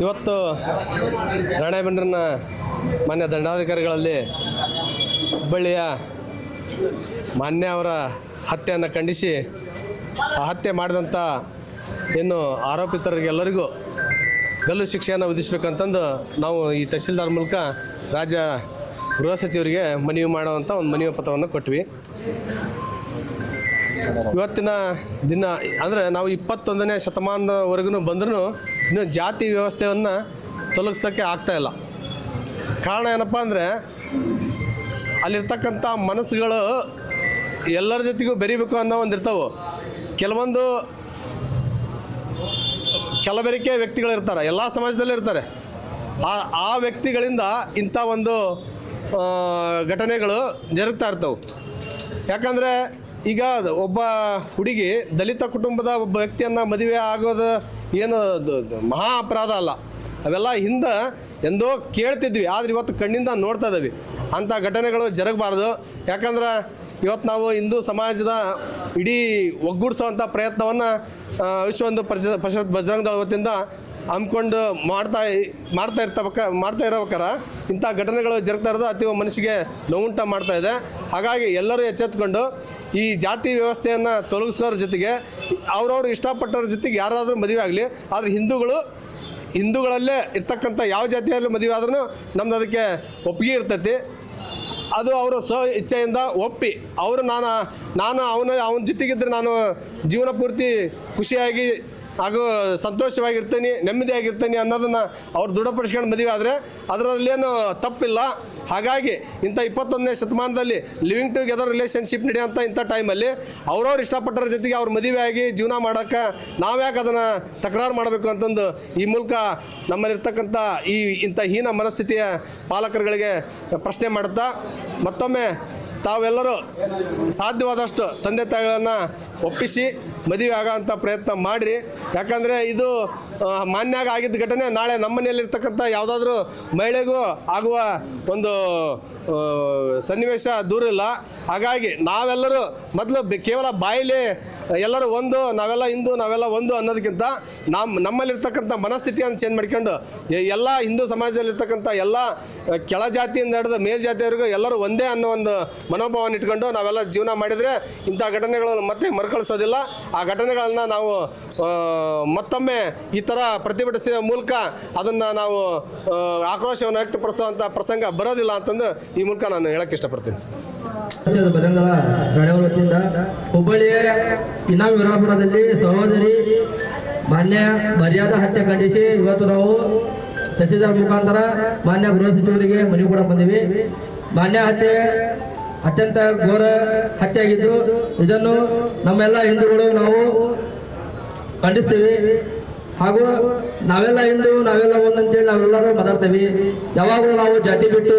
ಇವತ್ತು ರಾಣೆಬೆನ್ನೂರಿನ ಮಾನ್ಯ ದಂಡಾಧಿಕಾರಿಗಳಲ್ಲಿ ಹುಬ್ಬಳ್ಳಿಯ ಮಾನ್ಯ ಅವರ ಹತ್ಯೆಯನ್ನು ಖಂಡಿಸಿ ಆ ಹತ್ಯೆ ಮಾಡಿದಂಥ ಏನು ಆರೋಪಿತರಿಗೆಲ್ಲರಿಗೂ ಗಲ್ಲು ಶಿಕ್ಷೆಯನ್ನು ವಿಧಿಸಬೇಕಂತಂದು ನಾವು ಈ ತಹಸೀಲ್ದಾರ್ ಮೂಲಕ ರಾಜ್ಯ ಗೃಹ ಸಚಿವರಿಗೆ ಮನವಿ ಮಾಡುವಂಥ ಒಂದು ಮನವಿ ಪತ್ರವನ್ನು ಕೊಟ್ವಿ. ಇವತ್ತಿನ ದಿನ ಅಂದರೆ ನಾವು ಇಪ್ಪತ್ತೊಂದನೇ ಶತಮಾನದವರೆಗೂ ಬಂದ್ರೂ ಇನ್ನೂ ಜಾತಿ ವ್ಯವಸ್ಥೆಯನ್ನು ತೊಲಗಿಸೋಕ್ಕೆ ಆಗ್ತಾಯಿಲ್ಲ ಕಾರಣ ಏನಪ್ಪ ಅಂದರೆ, ಅಲ್ಲಿರ್ತಕ್ಕಂಥ ಮನಸ್ಸುಗಳು ಎಲ್ಲರ ಜೊತೆಗೂ ಬೆರಿಬೇಕು ಅನ್ನೋ ಒಂದು ಇರ್ತಾವೆ. ಕೆಲವೊಂದು ಕೆಲಬೆರಿಕೆ ವ್ಯಕ್ತಿಗಳಿರ್ತಾರೆ ಎಲ್ಲ ಸಮಾಜದಲ್ಲಿ ಇರ್ತಾರೆ. ಆ ಆ ವ್ಯಕ್ತಿಗಳಿಂದ ಇಂಥ ಒಂದು ಘಟನೆಗಳು ಜರುಗ್ತಾ ಇರ್ತವೆ. ಯಾಕಂದರೆ ಈಗ ಒಬ್ಬ ಹುಡುಗಿ ದಲಿತ ಕುಟುಂಬದ ಒಬ್ಬ ವ್ಯಕ್ತಿಯನ್ನು ಮದುವೆ ಆಗೋದು ಏನು ಮಹಾ ಅಪರಾಧ ಅಲ್ಲ. ಅವೆಲ್ಲ ಹಿಂದೆ ಎಂದೋ ಕೇಳ್ತಿದ್ವಿ. ಆದರೆ ಇವತ್ತು ಕಣ್ಣಿಂದ ನೋಡ್ತಾ ಇದ್ದೀವಿ. ಅಂಥ ಘಟನೆಗಳು ಜರಗಬಾರ್ದು. ಯಾಕಂದ್ರೆ ಇವತ್ತು ನಾವು ಹಿಂದೂ ಸಮಾಜದ ಇಡೀ ಒಗ್ಗೂಡಿಸುವಂಥ ಪ್ರಯತ್ನವನ್ನು ವಿಶ್ವ ಒಂದು ಪರಿಷತ್ ಪರಿಷತ್ ಬಜರಂಗ ದಳ ವತಿಯಿಂದ ಹಮ್ಮಿಕೊಂಡು ಮಾಡ್ತಾ ಮಾಡ್ತಾ ಇರ್ತಬೇಕ ಮಾಡ್ತಾ ಇರಬೇಕಾರ ಇಂಥ ಘಟನೆಗಳು ಜರುಗ್ತಾ ಇರೋದು ಅತಿ ಮನಸ್ಸಿಗೆ ನೋವುಂಟ ಮಾಡ್ತಾ ಇದೆ. ಹಾಗಾಗಿ ಎಲ್ಲರೂ ಎಚ್ಚೆತ್ಕೊಂಡು ಈ ಜಾತಿ ವ್ಯವಸ್ಥೆಯನ್ನು ತೊಲಗಿಸೋರ ಜೊತೆಗೆ, ಅವ್ರವ್ರು ಇಷ್ಟಪಟ್ಟವ್ರ ಜೊತೆಗೆ ಯಾರಾದರೂ ಮದುವೆ ಆಗಲಿ, ಆದರೆ ಹಿಂದೂಗಳು, ಹಿಂದೂಗಳಲ್ಲೇ ಇರ್ತಕ್ಕಂಥ ಯಾವ ಜಾತಿಯಲ್ಲೂ ಮದುವೆ ಆದ್ರೂ ನಮ್ದು ಅದಕ್ಕೆ ಒಪ್ಪಿಗೆ ಇರ್ತೈತಿ. ಅದು ಅವರು ಸ್ವ ಇಚ್ಛೆಯಿಂದ ಒಪ್ಪಿ, ಅವರು ನಾನು ನಾನು ಅವನ ಅವನ ಜೊತೆಗಿದ್ದರೆ ನಾನು ಜೀವನ ಪೂರ್ತಿ ಖುಷಿಯಾಗಿ ಹಾಗೂ ಸಂತೋಷವಾಗಿರ್ತೀನಿ ನೆಮ್ಮದಿಯಾಗಿರ್ತೀನಿ ಅನ್ನೋದನ್ನು ಅವ್ರು ದೃಢಪಡಿಸ್ಕೊಂಡು ಮದುವೆ ಆದರೆ ಅದರಲ್ಲೇನು ತಪ್ಪಿಲ್ಲ. ಹಾಗಾಗಿ ಇಂಥ ಇಪ್ಪತ್ತೊಂದನೇ ಶತಮಾನದಲ್ಲಿ ಲಿವಿಂಗ್ ಟುಗೆದರ್ ರಿಲೇಷನ್ಶಿಪ್ ನಡೆಯೋಂಥ ಇಂಥ ಟೈಮಲ್ಲಿ ಅವ್ರವ್ರು ಇಷ್ಟಪಟ್ಟರ ಜೊತೆಗೆ ಅವ್ರು ಮದುವೆಯಾಗಿ ಜೀವನ ಮಾಡೋಕ್ಕೆ ನಾವ್ಯಾಕೆ ಅದನ್ನು ತಕರಾರು ಮಾಡಬೇಕು ಅಂತಂದು ಈ ಮೂಲಕ ನಮ್ಮಲ್ಲಿರ್ತಕ್ಕಂಥ ಈ ಇಂಥ ಹೀನ ಮನಸ್ಥಿತಿಯ ಪಾಲಕರುಗಳಿಗೆ ಪ್ರಶ್ನೆ ಮಾಡುತ್ತಾ ಮತ್ತೊಮ್ಮೆ ತಾವೆಲ್ಲರೂ ಸಾಧ್ಯವಾದಷ್ಟು ತಂದೆ ತಾಯಿಗಳನ್ನು ಒಪ್ಪಿಸಿ ಮದುವೆ ಆಗೋಂಥ ಪ್ರಯತ್ನ ಮಾಡಿರಿ. ಯಾಕಂದರೆ ಇದು ಮಾನ್ಯ ಆಗಿದ್ದ ಘಟನೆ ನಾಳೆ ನಮ್ಮ ಮನೆಯಲ್ಲಿರ್ತಕ್ಕಂಥ ಯಾವುದಾದ್ರೂ ಮಹಿಳೆಗೂ ಆಗುವ ಒಂದು ಸನ್ನಿವೇಶ ದೂರ ಇಲ್ಲ ಹಾಗಾಗಿ ನಾವೆಲ್ಲರೂ ಮೊದಲು ಕೇವಲ ಬಾಯಿಲಿ ಎಲ್ಲರೂ ಒಂದು, ನಾವೆಲ್ಲ ಹಿಂದೂ, ನಾವೆಲ್ಲ ಒಂದು ಅನ್ನೋದಕ್ಕಿಂತ ನಮ್ಮ ನಮ್ಮಲ್ಲಿರ್ತಕ್ಕಂಥ ಮನಸ್ಥಿತಿಯನ್ನು ಚೇಂಜ್ ಮಾಡ್ಕೊಂಡು ಎಲ್ಲ ಹಿಂದೂ ಸಮಾಜದಲ್ಲಿರ್ತಕ್ಕಂಥ ಎಲ್ಲ ಕೆಳ ಜಾತಿಯಿಂದ ಹಿಡಿದು ಮೇಲ್ಜಾತಿಯವರೆಗೂ ಎಲ್ಲರೂ ಒಂದೇ ಅನ್ನೋ ಒಂದು ಮನೋಭಾವನ ಇಟ್ಕೊಂಡು ನಾವೆಲ್ಲ ಜೀವನ ಮಾಡಿದರೆ ಇಂಥ ಘಟನೆಗಳನ್ನು ಮತ್ತೆ ಮರುಕಳಿಸೋದಿಲ್ಲ. ಆ ಘಟನೆಗಳನ್ನು ನಾವು ಮತ್ತೊಮ್ಮೆ ಈ ಥರ ಪ್ರತಿಭಟಿಸಿದ ಮೂಲಕ ಅದನ್ನು ನಾವು ಆಕ್ರೋಶವನ್ನು ವ್ಯಕ್ತಪಡಿಸುವಂಥ ಪ್ರಸಂಗ ಬರೋದಿಲ್ಲ ಅಂತಂದು ಈ ಮೂಲಕ ನಾನು ಹೇಳಕ್ಕೆ ಇಷ್ಟಪಡ್ತೀನಿ. ಬರಂಗಳ ನಡೆಯುವ ವತಿಯಿಂದ ಹುಬ್ಬಳ್ಳಿಯ ಇನ್ನೂ ವಿರಾಪುರದಲ್ಲಿ ಸಹೋದರಿ ಮಾನ್ಯ ಮರ್ಯಾದಾ ಹತ್ಯೆ ಖಂಡಿಸಿ ಇವತ್ತು ನಾವು ತಹಸೀಲ್ದಾರ್ ಮುಖಾಂತರ ಮಾನ್ಯ ಗೃಹ ಸಚಿವರಿಗೆ ಮನವಿ ಕೂಡ ಬಂದಿವಿ. ಮಾನ್ಯ ಹತ್ಯೆ ಅತ್ಯಂತ ಘೋರ ಹತ್ಯೆ ಆಗಿದ್ದು ಇದನ್ನು ನಮ್ಮೆಲ್ಲ ಹಿಂದೂಗಳು ನಾವು ಖಂಡಿಸ್ತೀವಿ. ಹಾಗೂ ನಾವೆಲ್ಲ ಹಿಂದೂ, ನಾವೆಲ್ಲ ಒಂದಂತೇಳಿ ನಾವೆಲ್ಲರೂ ಮಾತಾಡ್ತೀವಿ. ಯಾವಾಗಲೂ ನಾವು ಜಾತಿ ಬಿಟ್ಟು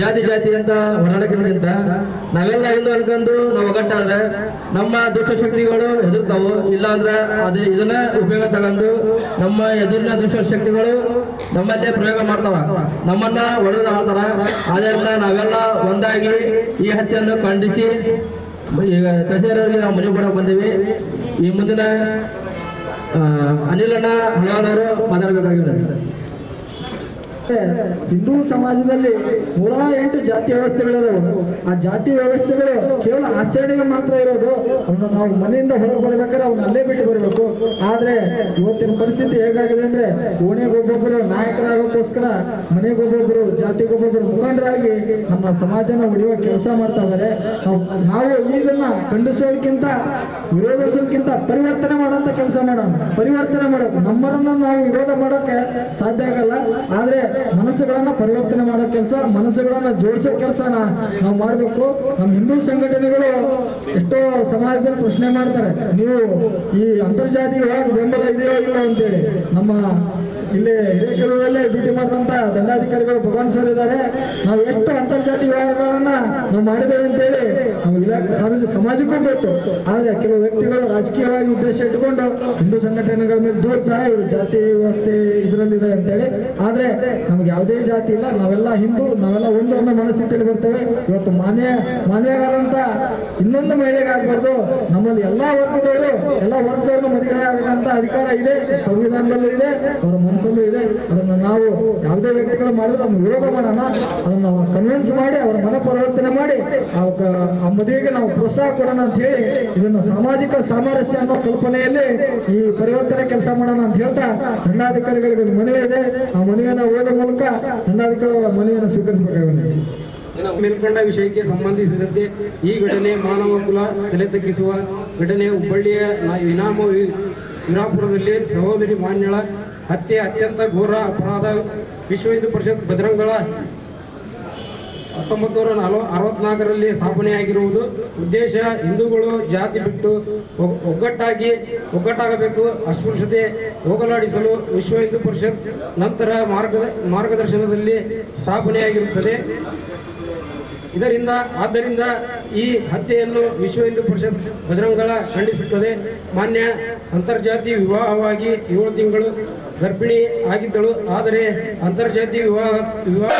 ಜಾತಿ ಜಾತಿ ಅಂತ ಹೊರಡಕ್ಕಿಂತ ನಾವೆಲ್ಲ ಹಿಂದೂ ಅನ್ಕೊಂಡು ನಾವು ಒಗ್ಗಟ್ಟಾದ್ರೆ ನಮ್ಮ ದುಷ್ಟಶಕ್ತಿಗಳು ಎದುರ್ತಾವು ಇಲ್ಲ ಅಂದ್ರೆ ಅದು ಇದನ್ನ ಉಪಯೋಗ ತಗೊಂಡು ನಮ್ಮ ಎದುರಿನ ದುಷ್ಟಶಕ್ತಿಗಳು ನಮ್ಮಲ್ಲೇ ಪ್ರಯೋಗ ಮಾಡ್ತಾವ. ನಮ್ಮನ್ನ ಒಡೆದು ಆಡ್ತಾರ ಆದ್ದರಿಂದ ನಾವೆಲ್ಲ ಒಂದಾಗಿ ಈ ಹತ್ಯೆಯನ್ನು ಖಂಡಿಸಿ ಈಗ ತಹಸೀಲ್ದಾರ್ಗೆ ನಾವು ಮನೆ ಕೊಡಕ್ ಬಂದೀವಿ. ಈ ಮುಂದಿನ ಅನಿಲಣ್ಣ ಹಳವಾದವರು ಮಾತಾಡಬೇಕಾಗಿದೆ ಹಿಂದೂ ಸಮಾಜದಲ್ಲಿ ನೂರ ಎಂಟು ಜಾತಿ ವ್ಯವಸ್ಥೆಗಳಿದಾವೆ. ಆ ಜಾತಿ ವ್ಯವಸ್ಥೆಗಳು ಕೇವಲ ಆಚರಣೆಗೆ ಮಾತ್ರ ಇರೋದು. ಅವನ್ನ ನಾವು ಮನೆಯಿಂದ ಹೊರಗೆ ಬರ್ಬೇಕಾದ್ರೆ ಅವನ್ನ ಅಲ್ಲೇ ಬಿಟ್ಟು ಬರಬೇಕು. ಆದ್ರೆ ಇವತ್ತಿನ ಪರಿಸ್ಥಿತಿ ಹೇಗಾಗಿದೆ ಅಂದ್ರೆ ಓಣಿಗೊಬ್ಬೊಬ್ಬರು ನಾಯಕರಾಗೋಕ್ಕೋಸ್ಕರ ಮನೆಗೊಬ್ಬೊಬ್ಬರು ಜಾತಿಗೊಬ್ಬೊಬ್ಬರು ಮುಖಂಡರಾಗಿ ನಮ್ಮ ಸಮಾಜನ ಉಳಿಯುವ ಕೆಲಸ ಮಾಡ್ತಾ ನಾವು ನಾವು ಇದನ್ನ ಖಂಡಿಸೋದಕ್ಕಿಂತ ವಿರೋಧಿಸೋದಕ್ಕಿಂತ ಪರಿವರ್ತನೆ ಮಾಡೋಂಥ ಕೆಲಸ ಮಾಡೋಣ. ಪರಿವರ್ತನೆ ಮಾಡೋದು. ನಮ್ಮರನ್ನ ನಾವು ವಿರೋಧ ಮಾಡೋಕೆ ಸಾಧ್ಯ ಆಗಲ್ಲ. ಆದ್ರೆ ಮನಸ್ಸುಗಳನ್ನ ಪರಿವರ್ತನೆ ಮಾಡೋ ಕೆಲಸ, ಮನಸ್ಸುಗಳನ್ನ ಜೋಡಿಸೋ ಕೆಲಸನ ನಾವು ಮಾಡಬೇಕು. ನಮ್ಮ ಹಿಂದೂ ಸಂಘಟನೆಗಳು ಎಷ್ಟೋ ಸಮಾಜದಲ್ಲಿ ಪ್ರಶ್ನೆ ಮಾಡ್ತಾರೆ. ನೀವು ಈ ಅಂತರ್ಜಾತಿ ಬೆಂಬಲ ಇದೆಯೋ ಇಲ್ಲ ಅಂತೇಳಿ. ನಮ್ಮ ಇಲ್ಲಿ ಹಿರೇಕೆರೂರಲ್ಲೇ ಡ್ಯೂಟಿ ಮಾಡಿದಂತ ದಂಡಾಧಿಕಾರಿಗಳು ಭಗವಾನ್ ಸರ್ ಇದ್ದಾರೆ. ನಾವು ಎಷ್ಟು ಅಂತರ್ಜಾತಿ ವ್ಯವಹಾರಗಳನ್ನ ನಾವು ಮಾಡಿದ್ದೇವೆ ಅಂತೇಳಿ ನಾವು ಇಲಾಖೆ ಸಮಾಜ ಸಮಾಜಕ್ಕೂ ಗೊತ್ತು. ಆದ್ರೆ ಕೆಲವು ವ್ಯಕ್ತಿಗಳು ರಾಜಕೀಯವಾಗಿ ಉದ್ದೇಶ ಇಟ್ಕೊಂಡು ಹಿಂದೂ ಸಂಘಟನೆಗಳ ಮೇಲೆ ದೂರ್ತಾರೆ, ಇವರು ಜಾತಿ ವ್ಯವಸ್ಥೆ ಇದರಲ್ಲಿದೆ ಅಂತೇಳಿ. ಆದ್ರೆ ನಮ್ಗೆ ಯಾವುದೇ ಜಾತಿ ಇಲ್ಲ, ನಾವೆಲ್ಲ ಹಿಂದೂ, ನಾವೆಲ್ಲ ಒಂದು ಅನ್ನೋ ಮನಸ್ಥಿತಿಯಲ್ಲಿ ಬರ್ತೇವೆ. ಇವತ್ತು ಮಾನ್ಯ ಮಾನ್ಯಗಾರಂತ ಇನ್ನೊಂದು ಮಹಿಳೆಗಾಗಬಾರ್ದು ನಮ್ಮಲ್ಲಿ ಎಲ್ಲಾ ವರ್ಗದವರು, ಎಲ್ಲ ವರ್ಗದವ್ರನ್ನ ಮದುವೆ ಆಗಬೇಕಂತ ಅಧಿಕಾರ ಇದೆ, ಸಂವಿಧಾನದಲ್ಲೂ ಇದೆ, ಅವರ ಮನಸ್ಸಲ್ಲೂ ಇದೆ. ನಾವು ಯಾವುದೇ ವ್ಯಕ್ತಿಗಳು ಮಾಡಿದ್ರೆ ನಮ್ಗೆ ವಿರೋಧ ಮಾಡೋಣ. ಅದನ್ನ ನಾವು ಕನ್ವಿನ್ಸ್ ಮಾಡಿ, ಅವರ ಮನ ಪರಿವರ್ತನೆ ಮಾಡಿ ಆ ಮದುವೆಗೆ ನಾವು ಪ್ರೋತ್ಸಾಹ ಕೊಡೋಣ ಅಂತ ಹೇಳಿ ಇದನ್ನ ಸಾಮಾಜಿಕ ಸಾಮರಸ್ಯ ಅನ್ನೋ ಕಲ್ಪನೆಯಲ್ಲಿ ಈ ಪರಿವರ್ತನೆ ಕೆಲಸ ಮಾಡೋಣ ಅಂತ ಹೇಳ್ತಾ ದಂಡಾಧಿಕಾರಿಗಳಿಗೆ ಮನವಿ ಇದೆ. ಆ ಮನವಿಯನ್ನು ಓದ ಮೂಲಕ ದಂಡಾಧಿಕಾರಿಗಳ ಮನವಿಯನ್ನು ಸ್ವೀಕರಿಸಬೇಕಾಗಿದೆ. ಮೇಲ್ಕಂಡ ವಿಷಯಕ್ಕೆ ಸಂಬಂಧಿಸಿದಂತೆ ಈ ಘಟನೆ ಮಾನವ ಕುಲ ತಲೆ ತಗ್ಗಿಸುವ ಘಟನೆ ಹುಬ್ಬಳ್ಳಿಯ ಇನಾಮ ವೀರಾಪುರದಲ್ಲಿ ಸಹೋದರಿ ಮಾನ್ಯಳ ಹತ್ಯೆ ಅತ್ಯಂತ ಘೋರ ಅಪರಾಧ ವಿಶ್ವ ಹಿಂದೂ ಪರಿಷತ್ ಬಜರಂಗಳ ಹತ್ತೊಂಬತ್ತು ನೂರ ನಲವ, ಅರವತ್ನಾಲ್ಕರಲ್ಲಿ ಸ್ಥಾಪನೆಯಾಗಿರುವುದು. ಉದ್ದೇಶ, ಹಿಂದೂಗಳು ಜಾತಿ ಬಿಟ್ಟು ಒಗ್- ಒಗ್ಗಟ್ಟಾಗಿ ಒಗ್ಗಟ್ಟಾಗಬೇಕು. ಅಸ್ಪೃಶ್ಯತೆ ಹೋಗಲಾಡಿಸಲು ವಿಶ್ವ ಹಿಂದೂ ಪರಿಷತ್ ನಂತರ ಮಾರ್ಗದ, ಮಾರ್ಗದರ್ಶನದಲ್ಲಿ ಸ್ಥಾಪನೆಯಾಗಿರುತ್ತದೆ. ಇದರಿಂದ ಆದ್ದರಿಂದ ಈ ಹತ್ಯೆಯನ್ನು ವಿಶ್ವ ಹಿಂದೂ ಪರಿಷತ್ ಭಜರಂಗಳ ಖಂಡಿಸುತ್ತದೆ. ಮಾನ್ಯ ಅಂತರ್ಜಾತಿ ವಿವಾಹವಾಗಿ ಏಳು ತಿಂಗಳು ಗರ್ಭಿಣಿ ಆಗಿದ್ದಳು. ಆದರೆ ಅಂತರ್ಜಾತಿ ವಿವಾಹ ವಿವಾಹ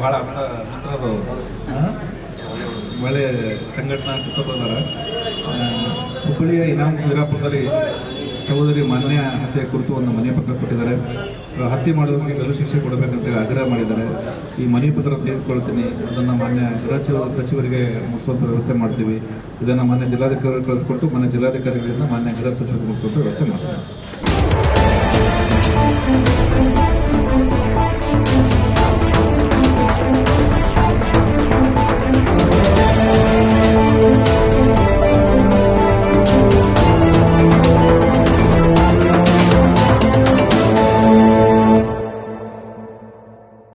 ಭಾಳ ಹತ್ರ ಹತ್ರದವರು ಒಳ್ಳೆ ಸಂಘಟನಾ ಸುತ್ತದಾರ ಹುಬ್ಬಳ್ಳಿಯ ಇನಾಮ್ ವೀರಾಪುರದಲ್ಲಿ ಸಹೋದರಿ ಮಾನ್ಯ ಹತ್ಯೆ ಕುರಿತು ಒಂದು ಮನೆ ಪತ್ರ ಕೊಟ್ಟಿದ್ದಾರೆ. ಹತ್ಯೆ ಮಾಡೋದಕ್ಕೆ ಗಲ್ಲು ಶಿಕ್ಷೆ ಕೊಡಬೇಕಂತೇಳಿ ಆಗ್ರಹ ಮಾಡಿದ್ದಾರೆ. ಈ ಮನೆ ಪತ್ರ ತೆಗೆದುಕೊಳ್ತೀನಿ ಅದನ್ನು ಮಾನ್ಯ ಗೃಹ ಸಚಿವ- ಸಚಿವರಿಗೆ ಮುಗಿಸುವಂಥ ವ್ಯವಸ್ಥೆ ಮಾಡ್ತೀವಿ. ಇದನ್ನು ಮಾನ್ಯ ಜಿಲ್ಲಾಧಿಕಾರಿ ಕಳಿಸ್ಕೊಟ್ಟು, ಮಾನ್ಯ ಜಿಲ್ಲಾಧಿಕಾರಿಗಳಿಂದ ಮಾನ್ಯ ಗೃಹ ಸಚಿವರಿಗೆ ಮುಗಿಸುವಂಥ ವ್ಯವಸ್ಥೆ ಮಾಡ್ತೀವಿ.